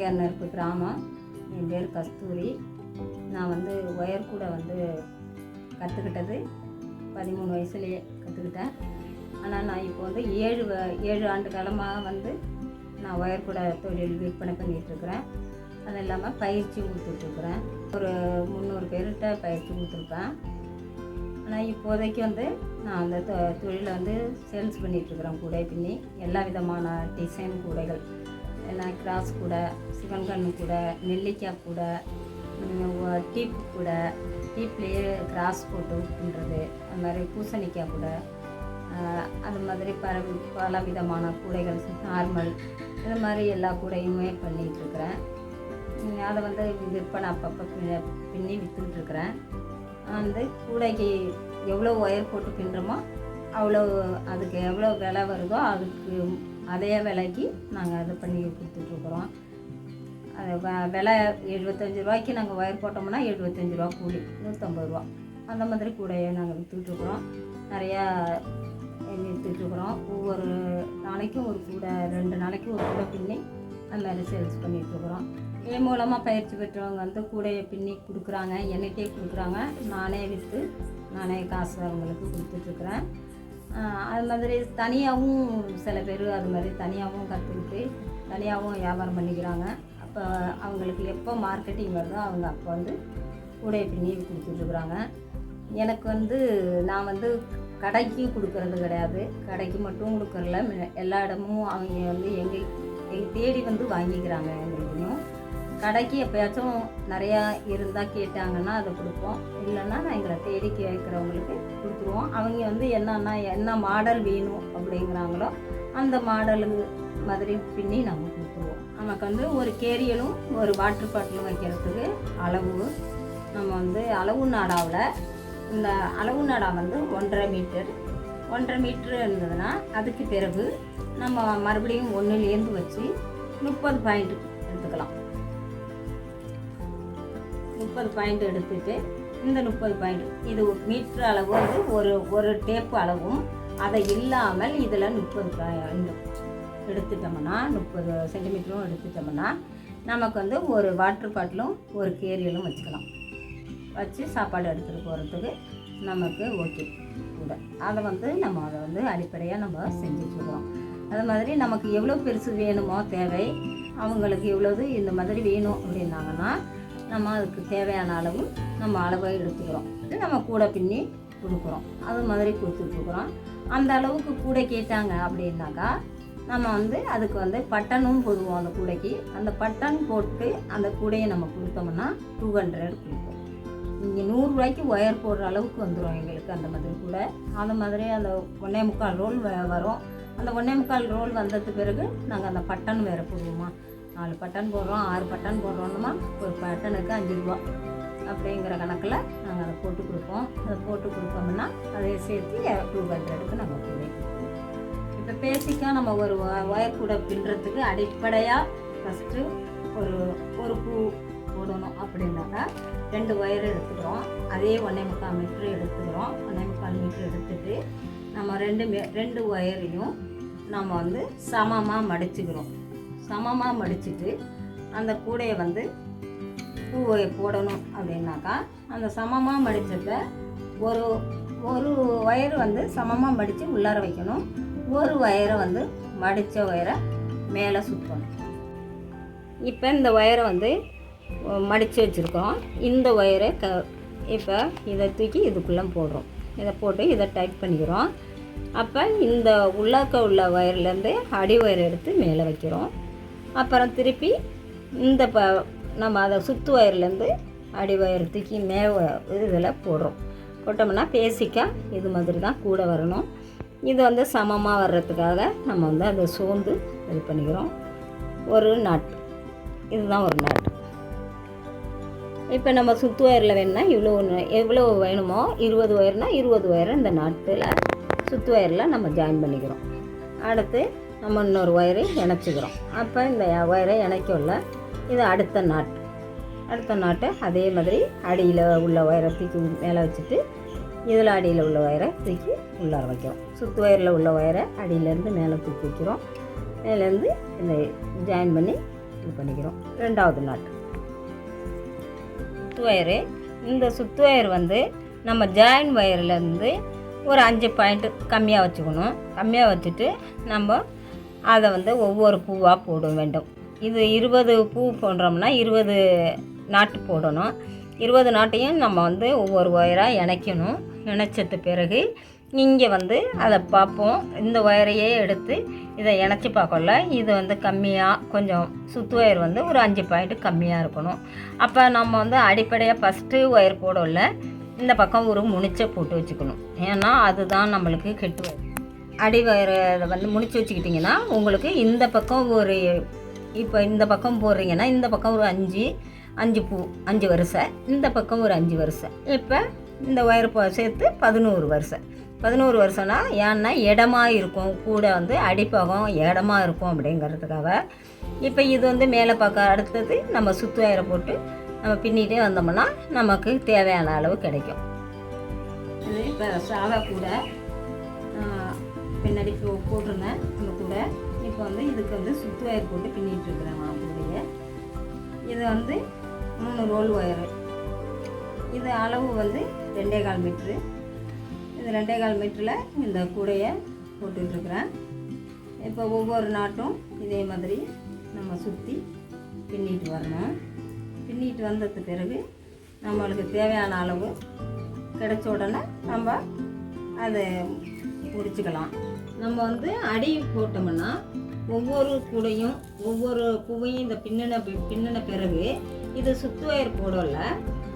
சேகர் இருக்கு கிராமம். என் பேர் கஸ்தூரி. நான் வந்து ஒயர் கூட வந்து கற்றுக்கிட்டது பதிமூணு வயசுலேயே கற்றுக்கிட்டேன் ஆனால் நான் இப்போ வந்து ஏழு வ- ஏழு ஆண்டு காலமாக வந்து நான் ஒயர் கூட தொழில் விற்பனை பண்ணிகிட்ருக்குறேன் அது இல்லாமல் பயிற்சி கொடுத்துட்ருக்குறேன் ஒரு முந்நூறு பேர்கிட்ட பயிற்சி கொடுத்துருப்பேன். ஆனால் இப்போதைக்கு வந்து நான் அந்த தொ- தொழிலை வந்து சேல்ஸ் பண்ணிகிட்ருக்குறேன் கூடை பின்னி. எல்லா விதமான டிசைன் கூடைகள் ஏன்னா கிராஸ் கூடை சிவன் கூட கூடை நெல்லிக்காய் கூடை டீப் டீப்பு கூடை டீப்லேயே கிராஸ் போட்டு பின்னுறது அது மாதிரி பூசணிக்காய் கூடை அது மாதிரி பல பல விதமான கூடைகள் நார்மல் இது மாதிரி எல்லா கூடையுமே பண்ணிகிட்ருக்குறேன் அதை வந்து விற்பனை அப்பப்போ பின்னி விற்றுக்கிட்டுருக்குறேன் வந்து கூடைக்கு எவ்வளோ ஒயர் போட்டு பின்னுறோமோ அவ்வளோ அதுக்கு எவ்வளோ விலை வருதோ அதுக்கு அதே விலைக்கு நாங்கள் அதை பண்ணி கொடுத்துட்ருக்குறோம் அது வ- விலை எழுபத்தஞ்சி ரூபாய்க்கு நாங்கள் ஒயர் போட்டோம்னா எழுபத்தஞ்சி ரூபா கூலி நூற்றம்பது ரூபா. அந்த மாதிரி கூடையை நாங்கள் விற்றுட்ருக்குறோம் நிறையா விற்றுட்ருக்குறோம் ஒவ்வொரு நாளைக்கும் ஒரு கூடை ரெண்டு நாளைக்கு ஒரு கூடை பின்னி அந்த மாதிரி சேல்ஸ் பண்ணிகிட்ருக்குறோம் என் மூலமாக பயிற்சி பெற்றவங்க வந்து கூடையை பின்னி கொடுக்குறாங்க. என்கிட்டே கொடுக்குறாங்க. நானே விற்று நானே காசு அவங்களுக்கு கொடுத்துட்ருக்குறேன் அது மாதிரி தனியாகவும் சில பேர் அது மாதிரி தனியாகவும் கற்றுக்கிட்டு தனியாகவும் வியாபாரம் பண்ணிக்கிறாங்க. அப்போ அவங்களுக்கு எப்போ மார்க்கெட்டிங் வருதோ அவங்க அப்போ வந்து கூடையை பின்னி கொடுத்துட்ருக்குறாங்க எனக்கு வந்து நான் வந்து கடைக்கு கொடுக்கறது கிடையாது. கடைக்கு மட்டும் கொடுக்கறல எல்லா இடமும் அவங்க வந்து எங்கள் எங்கள் தேடி வந்து வாங்கிக்கிறாங்க எங்களுக்கும். கடைக்கு எப்போயாச்சும் நிறையா இருந்தால் கேட்டாங்கன்னா அதை கொடுப்போம். இல்லைன்னா நான் எங்களை தேடி கேட்குறவங்களுக்கு கொடுத்துருவோம். அவங்க வந்து என்னன்னா என்ன மாடல் வேணும் அப்படிங்கிறாங்களோ அந்த மாடலு மாதிரி பின்னி நாங்கள் நமக்கு வந்து ஒரு கேரியலும் ஒரு வாட்டர் பாட்டிலும் வைக்கிறதுக்கு அளவு. நம்ம வந்து அளவு நாடாவில் இந்த அளவு நாடா வந்து ஒன்றரை மீட்டர் ஒன்றரை மீட்ரு இருந்ததுன்னா அதுக்கு பிறகு நம்ம மறுபடியும் ஒன்றுலேருந்து வச்சு முப்பது பாயிண்ட் எடுத்துக்கலாம். முப்பது பாயிண்ட் எடுத்துட்டு இந்த முப்பது பாயிண்ட் இது மீட்ரு அளவு வந்து ஒரு ஒரு டேப்பு அளவும் அதை இல்லாமல் இதில் முப்பது பாயிண்ட் எடுத்துட்டோம்னா முப்பது சென்டிமீட்டரும் எடுத்துட்டோம்னா நமக்கு வந்து ஒரு வாட்டர் பாட்டிலும் ஒரு கேரியலும் வச்சுக்கலாம். வச்சு சாப்பாடு எடுத்துகிட்டு போகிறதுக்கு நமக்கு ஓகே கூட. அதை வந்து நம்ம அதை வந்து அடிப்படையாக நம்ம செஞ்சுட்ருக்கோம் அது மாதிரி நமக்கு எவ்வளோ பெருசு வேணுமோ தேவை அவங்களுக்கு எவ்வளோது இந்த மாதிரி வேணும் அப்படின்னாங்கன்னா நம்ம அதுக்கு தேவையான அளவு நம்ம அளவை எடுத்துக்கிறோம். இது நம்ம கூட பின்னி கொடுக்குறோம். அது மாதிரி கொடுத்துட்ருக்குறோம் அந்த அளவுக்கு கூட கேட்டாங்க அப்படின்னாக்கா நம்ம வந்து அதுக்கு வந்து பட்டனும் போடுவோம் அந்த கூடைக்கு. அந்த பட்டன் போட்டு அந்த கூடையை நம்ம கொடுத்தோம்னா டூ ஹண்ட்ரட் கொடுப்போம். இங்கே நூறுரூவாய்க்கு ஒயர் போடுற அளவுக்கு வந்துடும் எங்களுக்கு அந்த மாதிரி கூட. அந்த மாதிரி அந்த ஒன்றே முக்கால் ரோல் வரும். அந்த ஒன்றே முக்கால் ரோல் வந்ததுக்கு பிறகு நாங்கள் அந்த பட்டன் வேறு போடுவோமா. நாலு பட்டன் போடுறோம் ஆறு பட்டன் போடுறோம்னா ஒரு பட்டனுக்கு அஞ்சு ரூபா. அப்படிங்கிற கணக்கில் நாங்கள் அதை போட்டு கொடுப்போம். அதை போட்டு கொடுத்தோம்னா அதை சேர்த்து டூ ஹண்ட்ரடுக்கு நாங்கள் போடுவோம் இப்போ பேசிக்காக நம்ம ஒரு ஒ- ஒயர் கூட பின்னுறதுக்கு அடிப்படையாக ஃபஸ்ட்டு ஒரு ஒரு பூ போடணும் அப்படின்னாக்கா ரெண்டு ஒயர் எடுத்துக்கிறோம். அதே ஒன்றே முக்கால் மீட்ரு எடுத்துக்கிறோம். ஒன்றே முக்கால் மீட்ரு எடுத்துட்டு நம்ம ரெண்டு ரெண்டு ஒயரையும் நம்ம வந்து சமமாக மடிச்சுக்கிறோம். சமமாக மடிச்சுட்டு அந்த கூடையை வந்து பூவை போடணும் அப்படின்னாக்கா அந்த சமமாக மடித்ததை ஒரு ஒரு ஒயர் வந்து சமமாக மடித்து உள்ளார வைக்கணும். ஒரு ஒயரை வந்து மடித்த ஒயரை மேலே சுற்றணும். இப்போ இந்த ஒயரை வந்து மடித்து வச்சுருக்கோம். இந்த ஒயரை க இப்போ இதை தூக்கி இதுக்குள்ளே போடுறோம். இதை போட்டு இதை டைட் பண்ணிக்கிறோம். அப்போ இந்த உள்ளாக்க உள்ள ஒயர்லேருந்து அடி ஒயர் எடுத்து மேலே வைக்கிறோம். அப்புறம் திருப்பி இந்த ப நம்ம அதை சுற்று ஒயர்லேருந்து அடி ஒயர் தூக்கி மே இதில் போடுறோம். போட்டோம்னா பேசிக்காக இது மாதிரி தான் கூட வரணும். இது வந்து சமமாக வர்றதுக்காக நம்ம வந்து அதை சோர்ந்து இது பண்ணிக்கிறோம். ஒரு நாட் இதுதான் ஒரு நாட் இப்போ நம்ம சுத்து ஒயரில் வேணும்னா இவ்வளோ ஒன்று எவ்வளோ வேணுமோ இருபது ஒயர்னா இருபது ஒயரை இந்த நாட்டில் சுத்து ஒயரில் நம்ம ஜாயின் பண்ணிக்கிறோம். அடுத்து நம்ம இன்னொரு ஒயரை இணைச்சிக்கிறோம். அப்போ இந்த ஒயரை இணைக்கல இது அடுத்த நாட் அடுத்த நாட்டை அதே மாதிரி அடியில் உள்ள ஒயரை தூக்கி மேலே வச்சுட்டு இதில் அடியில் உள்ள ஒயரை தூக்கி உள்ளார வைக்கிறோம். சுற்று ஒயரில் உள்ள ஒயரை அடியிலேருந்து மேலே தூக்கி வைக்கிறோம். மேலேருந்து இந்த ஜாயின் பண்ணி இது பண்ணிக்கிறோம். ரெண்டாவது நாட்டு சுத்து ஒயரு இந்த சுற்று ஒயர் வந்து நம்ம ஜாயின் ஒயர்லேருந்து ஒரு அஞ்சு பாயிண்ட்டு கம்மியாக வச்சுக்கணும். கம்மியாக வச்சுட்டு நம்ம அதை வந்து ஒவ்வொரு பூவாக போட வேண்டும். இது இருபது பூ போடுறோம்னா இருபது நாட்டு போடணும். இருபது நாட்டையும் நம்ம வந்து ஒவ்வொரு ஒயராக இணைக்கணும். இணைச்சது பிறகு இங்கே வந்து அதை பார்ப்போம். இந்த ஒயரையே எடுத்து இதை இணைச்சி பார்க்கல. இது வந்து கம்மியாக கொஞ்சம் சுத்து ஒயர் வந்து ஒரு அஞ்சு பாயிண்ட் கம்மியாக இருக்கணும். அப்போ நம்ம வந்து அடிப்படையாக ஃபஸ்ட்டு ஒயர் போடல. இந்த பக்கம் ஒரு முனிச்சை போட்டு வச்சுக்கணும். ஏன்னா அதுதான் நம்மளுக்கு கெட்டு வரும் அடி ஒயரை வந்து முடிச்சு வச்சுக்கிட்டிங்கன்னா உங்களுக்கு இந்த பக்கம் ஒரு இப்போ இந்த பக்கம் போடுறீங்கன்னா இந்த பக்கம் ஒரு அஞ்சு அஞ்சு பூ அஞ்சு வரிசை இந்த பக்கம் ஒரு அஞ்சு வரிசை இப்போ இந்த ஒயர் சேர்த்து பதினோரு வரிசை பதினோரு வருஷம்னா ஏன்னா இடமா இருக்கும். கூட வந்து அடிப்பகம் இடமா இருக்கும் அப்படிங்கிறதுக்காக. இப்போ இது வந்து மேலே பார்க்க அடுத்தது நம்ம சுத்து வயரை போட்டு நம்ம பின்னிட்டே வந்தோம்னா நமக்கு தேவையான அளவு கிடைக்கும். இது இப்போ சாதா கூட பின்னாடி போ போட்டிருந்தேன் அந்த கூட. இப்போ வந்து இதுக்கு வந்து சுத்து ஒயர் போட்டு பின்னிட்டு இருக்கிறேன் நான் இது வந்து மூணு ரோல் ஒயரு. இது அளவு வந்து ரெண்டே கால் மீட்ரு. இது ரெண்டே கால் மீட்டரில் இந்த கூடையை போட்டுட்ருக்குறேன். இப்போ ஒவ்வொரு நாட்டும் இதே மாதிரி நம்ம சுற்றி பின்னிட்டு வரணும். பின்னிட்டு வந்தது பிறகு நம்மளுக்கு தேவையான அளவு கிடைச்ச உடனே நம்ம அதை முடிச்சுக்கலாம். நம்ம வந்து அடி போட்டோம்னா ஒவ்வொரு கூடையும் ஒவ்வொரு பூவையும் இந்த பின்னின பி- பின்னின பிறகு இது சுத்து ஒயர் போடல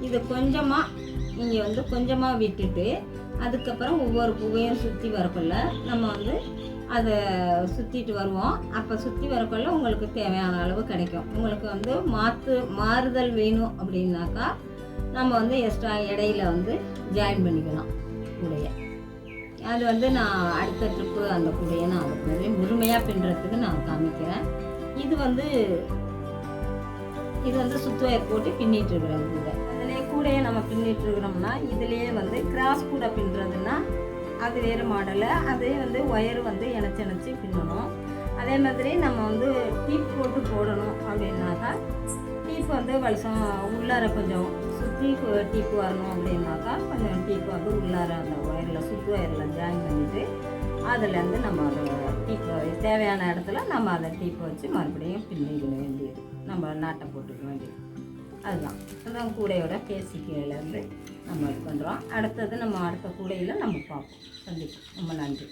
இது கொஞ்சமாக நீங்கள் வந்து கொஞ்சமாக விட்டுட்டு அதுக்கப்புறம் ஒவ்வொரு புகையும் சுற்றி வரக்குள்ள நம்ம வந்து அதை சுற்றிட்டு வருவோம். அப்போ சுற்றி வரக்குள்ள உங்களுக்கு தேவையான அளவு கிடைக்கும். உங்களுக்கு வந்து மாற்று மாறுதல் வேணும் அப்படின்னாக்கா நம்ம வந்து எக்ஸ்ட்ரா இடையில வந்து ஜாயின் பண்ணிக்கலாம் கூடைய. அது வந்து நான் அடுத்த ட்ரிப்பு அந்த கூடையை நான் அதுக்கு முழுமையாக பின்னுறதுக்கு நான் காமிக்கிறேன். இது வந்து இது வந்து சுத்து ஒயர் போட்டு பின்னிட்டு இருக்கிறோம் கூட. அதிலே கூடையே நம்ம பின்னிட்டு இருக்கிறோம்னா இதுலேயே வந்து கிராஸ் கூட பின்னுறதுன்னா அது வேறு மாடலு அதே வந்து ஒயர் வந்து இணைச்சி இணைச்சி பின்னணும். அதே மாதிரி நம்ம வந்து டீப் போட்டு போடணும் அப்படின்னாக்கா டீப் வந்து வலிசம் உள்ளார கொஞ்சம் சுற்றி டீப்பு வரணும் அப்படின்னாக்கா கொஞ்சம் டீப் வந்து உள்ளார அந்த ஒயரில் சுற்று ஒயரில் ஜாயின் பண்ணிவிட்டு அதுலேருந்து நம்ம அதை டீப்பு தேவையான இடத்துல நம்ம அதை டீப்பை வச்சு மறுபடியும் பின்னிக்க வேண்டியது. நம்ம நாட்டை போட்டுக்க வேண்டியது. அதுதான். அதுதான் கூடையோட பேசிக்கையிலேருந்து நம்ம இது பண்ணுறோம் அடுத்தது நம்ம அடுத்த கூடையில் நம்ம பார்ப்போம். சந்திப்போம் ரொம்ப நன்றி.